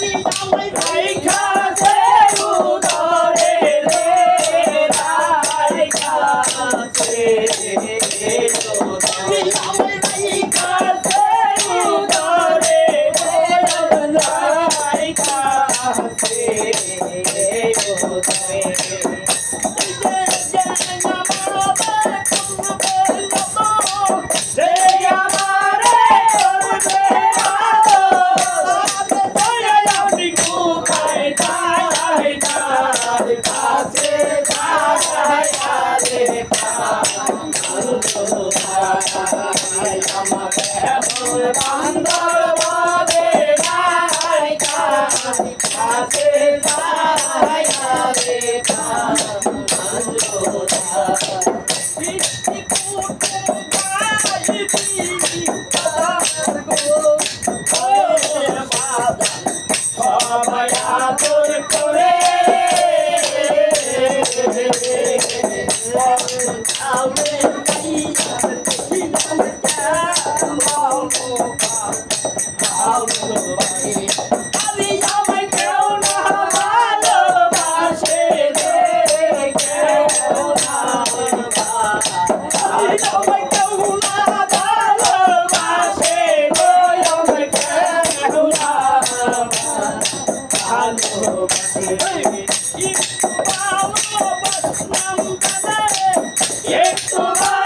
你打我 বান্দর বাবে না আইতা আছে Yeah.